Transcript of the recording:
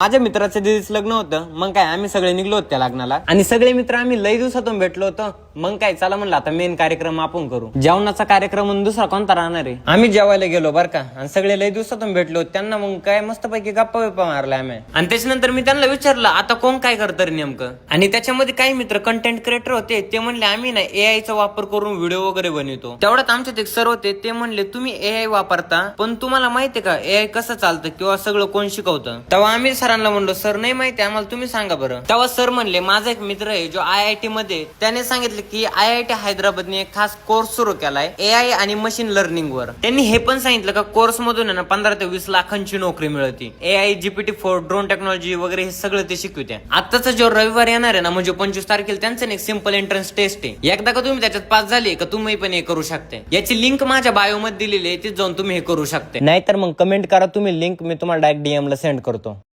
माझ्या मित्राचं दिदीच लग्न होतं. मग काय आम्ही सगळे निघलो होतो त्या लग्नाला. आणि सगळे मित्र आम्ही लई दिवसातून भेटलो होतो. मग काय चला म्हणलं आता मेन कार्यक्रम आपण करू. जेवणाचा कार्यक्रम म्हणून दुसरा कोणता राहणार आहे? आम्ही जेवायला गेलो बरं का. आणि सगळे लई दिवसातून भेटलो त्यांना मग काय मस्तपैकी गप्पा बिप्पा मारला आम्ही. आणि त्याच्यानंतर मी त्यांना विचारलं आता कोण काय करतं रे नेमकं? आणि त्याच्यामध्ये काही मित्र कंटेंट क्रिएटर होते. ते म्हणले आम्ही ना AI चा वापर करून व्हिडिओ वगैरे बनवतो. तेवढ्यात आमच्यात एक सर होते. ते म्हणले तुम्ही एआय वापरता पण तुम्हाला माहितीये का एआय कसं चालतं किंवा सगळं कोण शिकवतं? तेव्हा आम्ही सरांना म्हणलो सर नाही माहिती आम्हाला तुम्ही सांगा बरं. तेव्हा सर म्हणले माझा एक मित्र आहे जो आय आय टी मध्ये त्याने सांगितलं की आय आय टी हैदराबादने एक खास कोर्स सुरू केलाय आय आणि मशीन लर्निंग वर. त्यांनी हे पण सांगितलं का कोर्स मधून आहे ना पंधरा ते वीस लाखांची नोकरी मिळते. AI GPT four drone technology वगैरे हे सगळं ते शिकवते आताचा जो रविवार येणार आहे ना म्हणजे पंचवीस तारखेला त्यांचं एक सिंपल एंट्रन्स टेस्ट आहे. एकदा का तुम्ही त्याच्यात पास झाले का तुम्ही पण हे करू शकते. याची लिंक माझ्या बायो मध्ये दिलेली आहे ती जाऊन तुम्ही हे करू शकते. नाहीतर मग कमेंट करा तुम्ही लिंक मी तुम्हाला डायरेक्ट डीएम ला सेंड करतो.